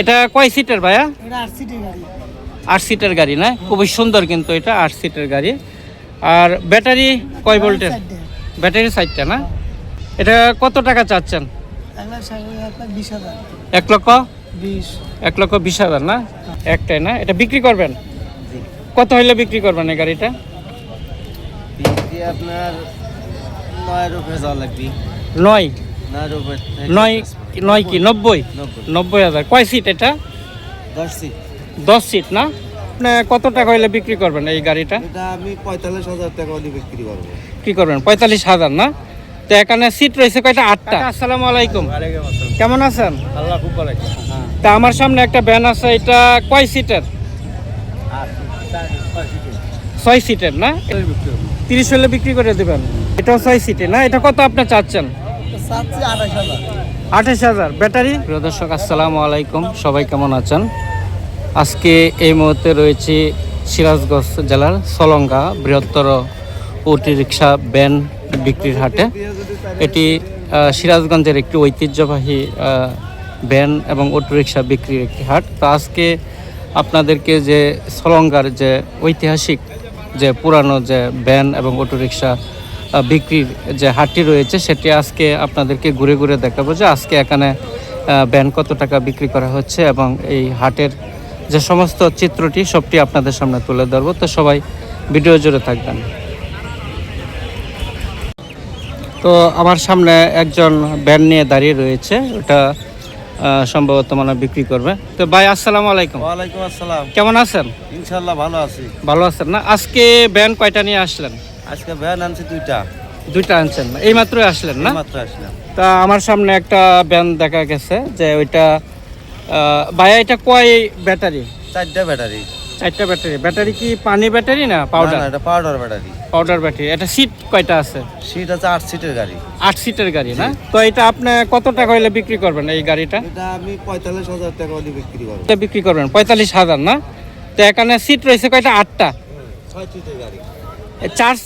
এটা কয় সিটের ভাইয়া? আট সিটের গাড়ি। না? খুবই সুন্দর কিন্তু এটা আট সিটের গাড়ি। আর ব্যাটারি কয় ভোল্টের? ব্যাটারি সাইডটা না? এটা কত টাকা চাচ্ছেন? এক লক্ষ? এক লক্ষ বিশ হাজার না? একটাই না? এটা বিক্রি করবেন? কত হইলে বিক্রি করবেন এই গাড়িটা? আপনার নয়ের উপরে যাওয়া লাগবে। নয়? নয় নয় কি? নব্বই? নব্বই। হাজার। কয় সিট এটা? দশ সিট দশ সিট না? আপনি কত টাকা হইলে বিক্রি করবেন এই গাড়িটা? এটা আমি পঁয়তাল্লিশ হাজার টাকা হলে বিক্রি করব। কি করবেন? পঁয়তাল্লিশ হাজার না? তো এখানে সিট রয়েছে কয়টা? আটটা। আসসালামু আলাইকুম। কেমন আছেন? আল্লাহ খুব ভালো তা আমার সামনে একটা ভ্যান আছে এটা কয় সিটের ছয় সিটের না? তিরিশ হলে বিক্রি করে দেবেন। এটাও ছয় সিটে না? এটা কত আপনি চাচ্ছেন? চাচ্ছি আঠাশ হাজার। ব্যাটারি? প্রিয় দর্শক আসসালামু আলাইকুম। সবাই কেমন আছেন? আজকে এই মুহূর্তে রয়েছে সিরাজগঞ্জ জেলার সলঙ্গা বৃহত্তর অটো রিক্সা ভ্যান বিক্রির হাটে। এটি সিরাজগঞ্জের একটি ঐতিহ্যবাহী ভ্যান এবং অটো রিক্সা বিক্রির একটি হাট। তো আজকে আপনাদেরকে যে সলঙ্গার যে ঐতিহাসিক যে পুরানো যে ভ্যান এবং অটো রিক্সা আহ, বিক্রির যে হাটটি রয়েছে সেটি আজকে আপনাদেরকে ঘুরে ঘুরে দেখাবো যে আজকে এখানে ভ্যান কত টাকা বিক্রি করা হচ্ছে এবং এই হাটের যে সমস্ত চিত্রটি সবটি আপনাদের সামনে তুলে ধরবো। তো সবাই ভিডিও জুড়ে থাকবেন। তো আমার সামনে একজন ব্যান নিয়ে দাঁড়িয়ে রয়েছে। ওটা সম্ভবত মানে বিক্রি করবে। তো ভাই আসসালামু আলাইকুম। ওয়ালাইকুম আসসালাম। কেমন আছেন? ইনশাল্লাহ ভালো আছি। ভালো আছেন না? আজকে ব্যান কয়টা নিয়ে আসলেন? আজকে ভ্যান আনছি দুইটা। দুইটা আনছেন। এই মাত্রই আসলেন না? মাত্র আসলাম। তা আমার সামনে একটা ভ্যান দেখা গেছে যে ওইটা ভাইয়া এটা কয় ব্যাটারি? চারটা ব্যাটারি। চারটা ব্যাটারি। ব্যাটারি কি পানি ব্যাটারি না পাউডার এটা পাউডার ব্যাটারি। Powder battery. এটা সিট কয়টা আছে? সিট আছে আট সিটের গাড়ি। আট সিটের গাড়ি না? তো এটা আপনি কত টাকা হইলে বিক্রি করবেন এই গাড়িটা? এটা আমি পঁয়তাল্লিশ হাজার টাকা হলে বিক্রি করব। এটা বিক্রি করবেন পঁয়তাল্লিশ হাজার না? তো এখানে সিট রয়েছে কয়টা? আটটা। ছয় সিটের গাড়ি। চার্জ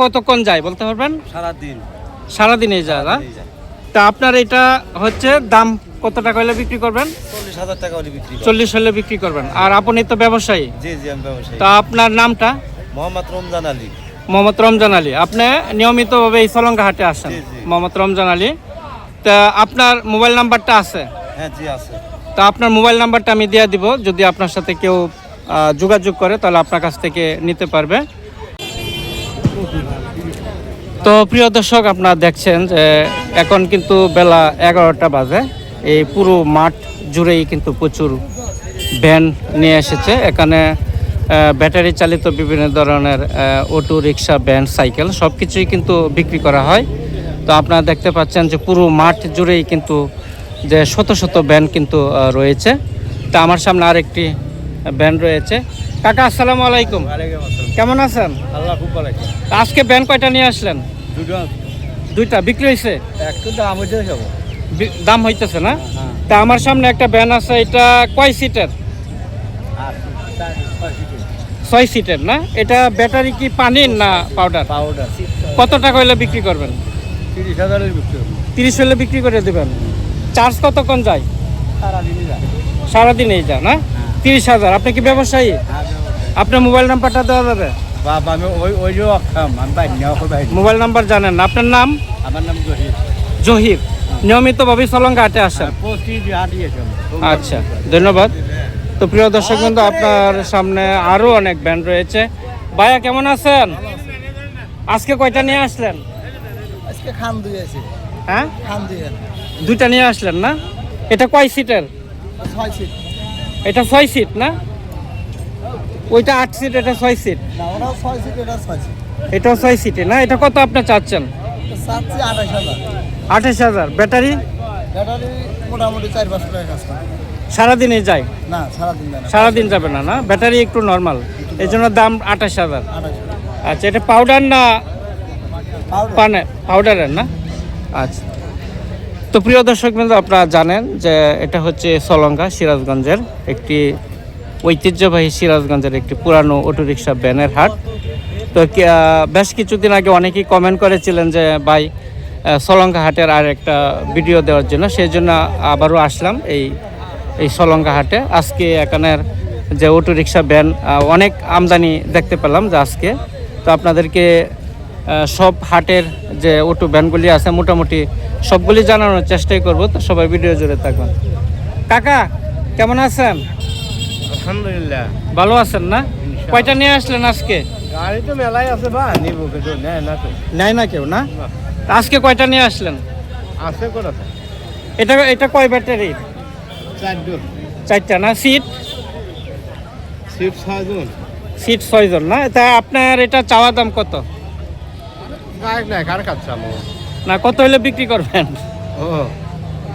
কতক্ষণ যায় বলতে পারবেন? সারাদিন। সারাদিনে যায় না। তা আপনার এটা হচ্ছে দাম কত টাকা হলে বিক্রি করবেন? চল্লিশ হাজার টাকা হলে বিক্রি চল্লিশ হলে বিক্রি করবেন। আর আপনি তো ব্যবসায়ী। জি জি আমি ব্যবসায়ী। তা আপনার নামটা? মোহাম্মদ রমজান আলী। মোহাম্মদ রমজান আলী। আপনি নিয়মিতভাবে এই সলঙ্গা হাটে আসেন। মোহাম্মদ রমজান আলী। তা আপনার মোবাইল নাম্বারটা আছে? হ্যাঁ জি আছে। তা আপনার মোবাইল নাম্বারটা আমি দিয়ে দিব। যদি আপনার সাথে কেউ যোগাযোগ করে তাহলে আপনার কাছ থেকে নিতে পারবে। তো প্রিয় দর্শক, আপনারা দেখছেন যে এখন কিন্তু বেলা এগারোটা বাজে। এই পুরো মাঠ জুড়েই কিন্তু প্রচুর ভ্যান নিয়ে এসেছে। এখানে ব্যাটারি চালিত বিভিন্ন ধরনের অটো, রিক্সা, ভ্যান, সাইকেল সব কিছুই কিন্তু বিক্রি করা হয়। তো আপনারা দেখতে পাচ্ছেন যে পুরো মাঠ জুড়েই কিন্তু যে শত শত ভ্যান কিন্তু রয়েছে। তা আমার সামনে আরেকটি ভ্যান রয়েছে। কাকা, আসসালামু আলাইকুম। কেমন আছেন? আল্লাহ খুব ভালো আজকে ব্যান কয়টা নিয়ে আসলেন? দুটো দুইটা বিক্রি হয়েছে একটু দাম হইতে যাব। দাম হইতেছে না? হ্যাঁ তা আমার সামনে একটা ব্যান আছে এটা কয় সিটের? ছয় সিটের। না? এটা ব্যাটারি কি পানির না পাউডার? পাউডার। কত টাকা হলে বিক্রি করবেন? তিরিশ হাজারের বিক্রি তিরিশ হলে বিক্রি করে দেবেন। চার্জ কতক্ষণ যায়? সারাদিনই যায়। সারাদিনেই যায় না? তিরিশ হাজার। আপনি কি ব্যবসায়ী? আপনার মোবাইল নাম্বারটা দেওয়া যাবে? বাবা আমি ওই ওই যে অক্ষম আমি বাইরে নেওয়া করে মোবাইল নাম্বার জানেন না। আপনার নাম? আমার নাম জহির। জহির। নিয়মিতভাবে সলঙ্গা হাটে আসেন? আচ্ছা ধন্যবাদ। তো প্রিয় দর্শক বন্ধু আপনার সামনে আরও অনেক ব্যান্ড রয়েছে। ভাইয়া কেমন আছেন? আজকে কয়টা নিয়ে আসলেন? আজকে খান দুই আছে। হ্যাঁ? খান দুই দুইটা নিয়ে আসলেন না? এটা কয় সিটের ছয় সিট এটা ছয় সিট না? ওইটা আট সিট এটা ছয় সিট না ছয় সিট এটা ছয় সিট এটাও ছয় সিটে না এটা কত আপনি চাচ্ছেন? চাচ্ছি আঠাশ হাজার। আঠাশ হাজার। ব্যাটারি? ব্যাটারি মোটামুটি চার পাঁচ টাকা কাজ করে সারাদিনে যায়? না সারাদিন সারাদিন যাবে না না? ব্যাটারি একটু নর্মাল এই জন্য দাম আঠাশ হাজার। আচ্ছা এটা পাউডার না পানে পাউডারের না? আচ্ছা। তো প্রিয় দর্শক বিন্দু আপনারা জানেন যে এটা হচ্ছে সলঙ্গা সিরাজগঞ্জের একটি ঐতিহ্যবাহী সিরাজগঞ্জের একটি পুরানো অটোরিকশা ভ্যানের হাট। তো বেশ কিছুদিন আগে অনেকেই কমেন্ট করেছিলেন যে ভাই আহ, সলঙ্গা হাটের আর একটা ভিডিও দেওয়ার জন্য। সেই জন্য আবারও আসলাম এই এই সলঙ্গা হাটে। আজকে এখানের যে অটো রিক্সা ভ্যান অনেক আমদানি দেখতে পেলাম যে আজকে। তো আপনাদেরকে সব হাটের যে অটো ভ্যানগুলি আছে মোটামুটি সবগুলি জানানোর চেষ্টাই করব। তো সবাই ভিডিও জুড়ে থাকবেন কাকা কেমন আছেন? আলহামদুলিল্লাহ। ভালো আছেন না? কয়টা নিয়ে আসলেন আজকে? গাড়ি তো মেলাই আছে বা নিব কিন্তু নেয় না তো। নেয় না কেউ না। আজকে কয়টা নিয়ে আসলেন? আছে কোথায় এটা এটা কয় ব্যাটারি? চারটা না? সিট? সিট ছয়জন। সিট ছয়জন না? তা আপনার এটা চাওয়া দাম কত? না কত হলে বিক্রি করবেন? ও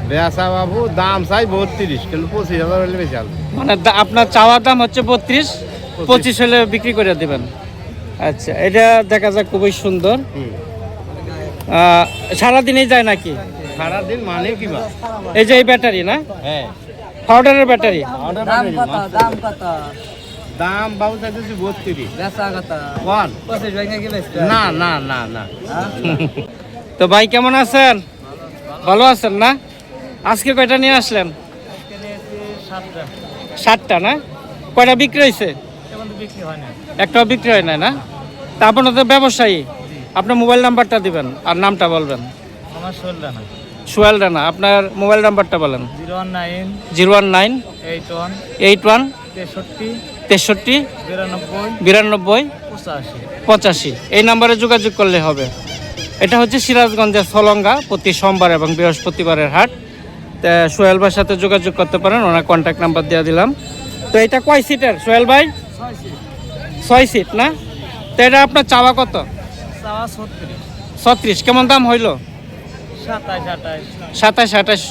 বেসা বাবু দাম চাই বত্রিশ কিন্তু পঁচিশ হাজার হলে বেশি আসবে মানে আপনার চাওয়ার দাম হচ্ছে বত্রিশ পঁচিশ হলে বিক্রি করে দেবেন। আচ্ছা এটা দেখা যাক খুবই সুন্দর। সারাদিনই যায় নাকি? সারাদিন মানে কি এই যে এই ব্যাটারি না? হ্যাঁ। পাউডারের ব্যাটারি। দাম বাবু চাইতেছি বত্রিশ। না না না না। তো ভাই কেমন আছেন? ভালো আছেন না? আজকে কয়টা নিয়ে আসলেন? সাতটা না? কয়টা বিক্রি হয়েছে? হয় একটাও বিক্রি হয় না না? তা আপনার তো ব্যবসায়ী। আপনার মোবাইল নাম্বারটা দিবেন আর নামটা বলবেন। আমার সোহেল রানা আপনার মোবাইল নাম্বারটা বলেন। Zero one nine zero one nine eight one eight one তেষট্টি তেষট্টি বিরানব্বই বিরানব্বই পঁচাশি। পঁচাশি। এই নাম্বারে যোগাযোগ করলে হবে। এটা হচ্ছে সিরাজগঞ্জের সলঙ্গা প্রতি সোমবার এবং বৃহস্পতিবারের হাট। সোহেল ভাইয়ের সাথে যোগাযোগ করতে পারেন ওনার কন্ট্যাক্ট নাম্বার দিয়ে দিলাম। তো এটা কয় সিটের সোহেল ভাই? ছয় সিট না? তো এটা আপনার চাওয়া কত? ছত্রিশ। কেমন দাম হইল? সাতাশ আঠাশ।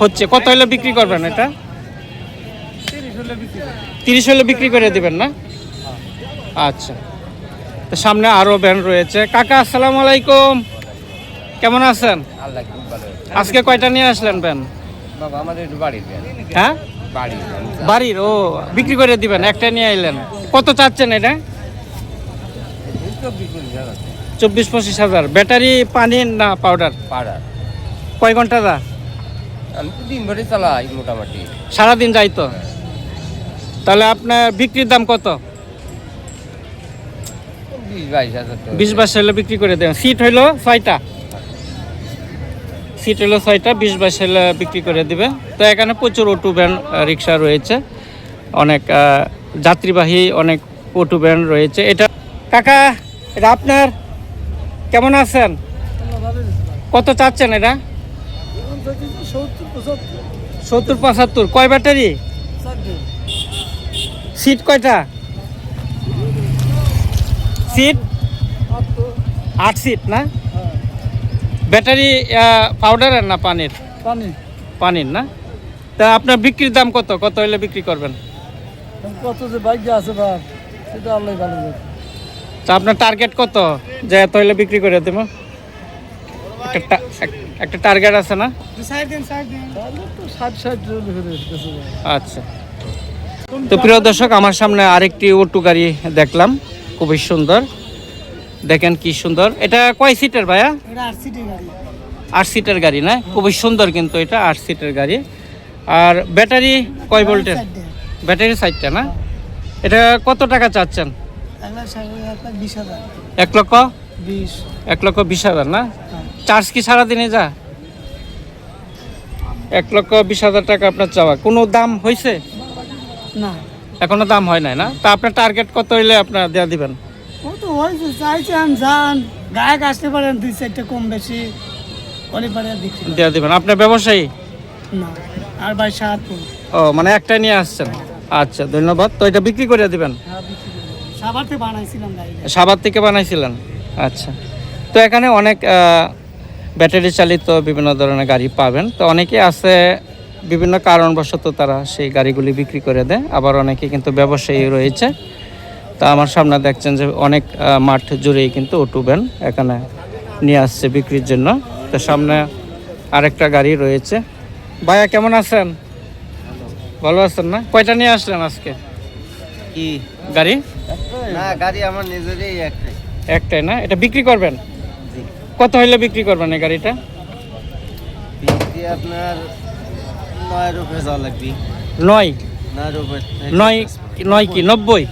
হচ্ছে। কত হইলে বিক্রি করবেন এটা? তিরিশ হলে বিক্রি তিরিশ হলে বিক্রি করে দিবেন না? আচ্ছা। তো সামনে আরও ব্যান্ড রয়েছে। কাকা আসসালামু আলাইকুম। কেমন আছেন? আজকে কয়টা নিয়ে আসলেন ব্যান বাবা আমাদের বাড়ির হ্যাঁ? বাড়ি বাড়ির ও বিক্রি করে দিবেন একটা নিয়ে আইলেন। কত চাচ্ছেন এটা? চব্বিশ পঁচিশ হাজার। ব্যাটারি পানি না পাউডার? পাড়ার কয় ঘণ্টা দা? আমি তো দিন ভরে চালাই মোটামুটি। সারাদিন যাই তো। তাহলে আপনার বিক্রির দাম কত? বিশ বাইশ হাজার বিশ বাইশ হলে বিক্রি করে দেবেন সিট হইল ছয়টা। সিট হইল ছয়টা, বিশ বাইশ হলে বিক্রি করে দিবে। তো এখানে প্রচুর অটো ভ্যান রিক্সা রয়েছে। অনেক যাত্রীবাহী অনেক অটো ভ্যান রয়েছে। এটা কাকা, এটা আপনার? কেমন আছেন? কত চাচ্ছেন এটা? সত্তর, পঁচাত্তর। কয় ব্যাটারি? সিট কয়টা? সিট আট সিট না? ব্যাটারি পাউডারের না পানির? পানি পানির না? তা আপনার বিক্রির দাম কত? কত হলে বিক্রি করবেন? কত যে ভাগ্য আছে বা সেটা আল্লাহ ভালো জানে। তা আপনার টার্গেট কত? যে এত হলে বিক্রি করে দেবো। একটা একটা টার্গেট আছে না? আচ্ছা। তো প্রিয় দর্শক আমার সামনে আরেকটি অটো গাড়ি দেখলাম। খুবই সুন্দর। দেখেন কি সুন্দর। এটা কয় সিটের ভাইয়া? আট সিটের গাড়ি। না? খুবই সুন্দর কিন্তু এটা আট সিটের গাড়ি। আর ব্যাটারি কয় ভোল্টের? ব্যাটারি সাইডটা না? এটা কত টাকা চাচ্ছেন? এক লক্ষ? এক লক্ষ বিশ হাজার না? চার্জ কি সারাদিনে যা? এক লক্ষ বিশ হাজার টাকা আপনার চাওয়া। কোনো দাম হয়েছে না। এখনও দাম হয় নাই না? তা আপনার টার্গেট কত হইলে আপনার দেওয়া দিবেন? ও তো হয়েছে চাইছেন যান গায়ক আসতে পারেন দুই চারটে কম বেশি পারে বিক্রি দেওয়া দিবেন। আপনার ব্যবসায়ী? না আর ভাই সাত ও মানে একটা নিয়ে আসছেন? আচ্ছা ধন্যবাদ। তো এটা বিক্রি করে দিবেন? সাবারতে বানাইছিলাম সাবার থেকে বানাইছিলেন? আচ্ছা। তো এখানে অনেক ব্যাটারি চালিত বিভিন্ন ধরনের গাড়ি পাবেন। তো অনেকে আছে বিভিন্ন কারণবশত তারা সেই গাড়িগুলি বিক্রি করে দেয়। আবার অনেকে কিন্তু ব্যবসায়ী রয়েছে। তা আমার সামনে দেখছেন যে অনেক মাঠ জুড়েই কিন্তু অটো ভ্যান এখানে নিয়ে আসছে বিক্রির জন্য। তো সামনে আরেকটা গাড়ি রয়েছে। ভাইয়া কেমন আছেন? ভালো আছেন না? কয়টা নিয়ে আসলেন আজকে? কি? গাড়ি? না গাড়ি আমার নিজেরই একটাই। একটাই না? এটা বিক্রি করবেন? কত হইলে বিক্রি করবেন এই গাড়িটা? বিক্রি আপনার নয় রুপে যাওয়া লাগবে। নয়? নয় নয় কি? নব্বই?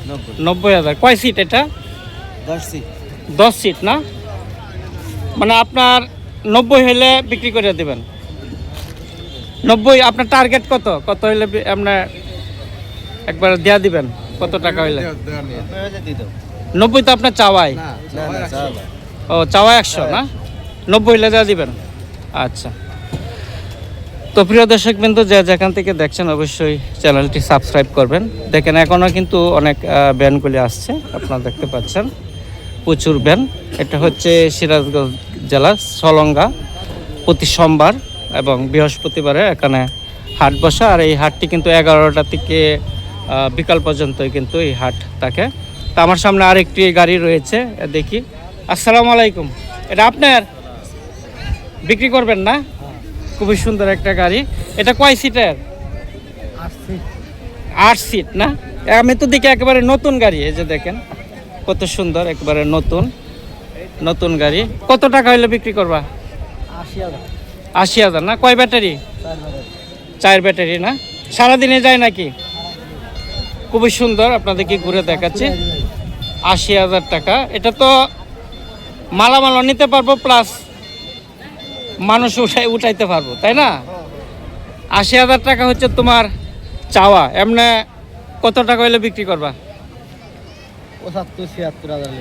নব্বই। হাজার। কয় সিট এটা? দশ সিট দশ সিট না? মানে আপনার নব্বই হইলে বিক্রি করে দেবেন। নব্বই আপনার টার্গেট কত? কত হইলে আপনার একবার দেয়া দিবেন? কত টাকা হইলে? নব্বই তো আপনার চাওয়াই। ও চাওয়া একশো না? নব্বই হইলে দেওয়া দিবেন। আচ্ছা। তো প্রিয় দর্শক বিন্দু, যে যেখান থেকে দেখছেন অবশ্যই চ্যানেলটি সাবস্ক্রাইব করবেন। দেখেন, এখনও কিন্তু অনেক ব্যানগুলি আসছে, আপনারা দেখতে পাচ্ছেন। প্রচুর ব্যান। এটা হচ্ছে সিরাজগঞ্জ জেলার সলঙ্গা প্রতি সোমবার এবং বৃহস্পতিবারে এখানে হাট বসা। আর এই হাটটি কিন্তু এগারোটা থেকে বিকাল পর্যন্তই কিন্তু এই হাট থাকে। তা আমার সামনে আরেকটি গাড়ি রয়েছে, দেখি। আসসালামু আলাইকুম। এটা আপনার? বিক্রি করবেন না? খুবই সুন্দর একটা গাড়ি। এটা কয় সিটের আট সিট না? আমি তো দেখি একেবারে নতুন গাড়ি এই যে দেখেন কত সুন্দর একেবারে নতুন নতুন গাড়ি। কত টাকা হইলে বিক্রি করবা? আশি হাজার। না? কয় ব্যাটারি? চার ব্যাটারি না? সারাদিনে যায় নাকি? খুবই সুন্দর আপনাদেরকে ঘুরে দেখাচ্ছি। আশি হাজার টাকা। এটা তো মালামালও নিতে পারব প্লাস মানুষ উঠাই উঠাইতে পারব তাই না? আশি হাজার টাকা হচ্ছে তোমার চাওয়া। এমনি কত টাকা হইলে বিক্রি করবা?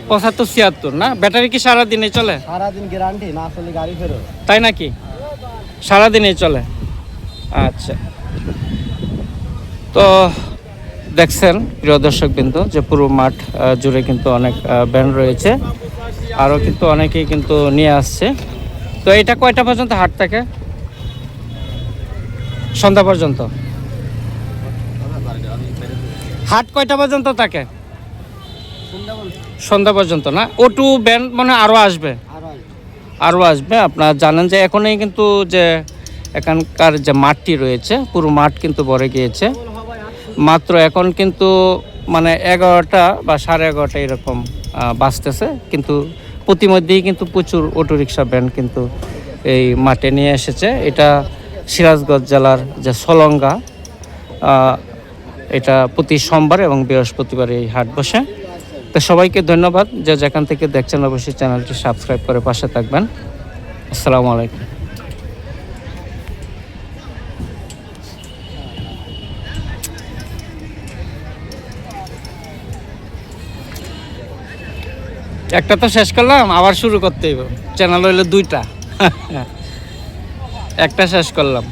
পঁচাত্তর ছিয়াত্তর না? ব্যাটারি কি সারাদিনে চলে? সারাদিন গ্যারান্টি না আসলে গাড়ি ফেরত। তাই নাকি? সারাদিনেই চলে। আচ্ছা। তো দেখছেন প্রিয় দর্শক বিন্দু যে পুরো মাঠ জুড়ে কিন্তু অনেক ব্যান্ড রয়েছে। আরও কিন্তু অনেকেই কিন্তু নিয়ে আসছে। তো এটা কয়টা পর্যন্ত হাট থাকে? সন্ধ্যা পর্যন্ত? হাট কয়টা পর্যন্ত থাকে? সন্ধ্যা পর্যন্ত না? ওটু ব্যান্ড মানে আরও আসবে। আরও আরও আসবে আপনারা জানেন যে এখনই কিন্তু যে এখানকার যে মাঠটি রয়েছে পুরো মাঠ কিন্তু ভরে গিয়েছে। মাত্র এখন কিন্তু মানে এগারোটা বা সাড়ে এগারোটা এরকম আহ, বাজতেছে। কিন্তু প্রতিমধ্যেই কিন্তু প্রচুর অটোরিকশা ব্যান্ড কিন্তু এই মাঠে নিয়ে এসেছে। এটা সিরাজগঞ্জ জেলার যে সলঙ্গা এটা প্রতি সোমবার এবং বৃহস্পতিবার এই হাট বসে। তো সবাইকে ধন্যবাদ যে যেখান থেকে দেখছেন, অবশ্যই চ্যানেলটি সাবস্ক্রাইব করে পাশে থাকবেন। আসসালামু আলাইকুম। একটা তো শেষ করলাম আবার শুরু করতেই চ্যানেল হইল দুইটা। একটা শেষ করলাম।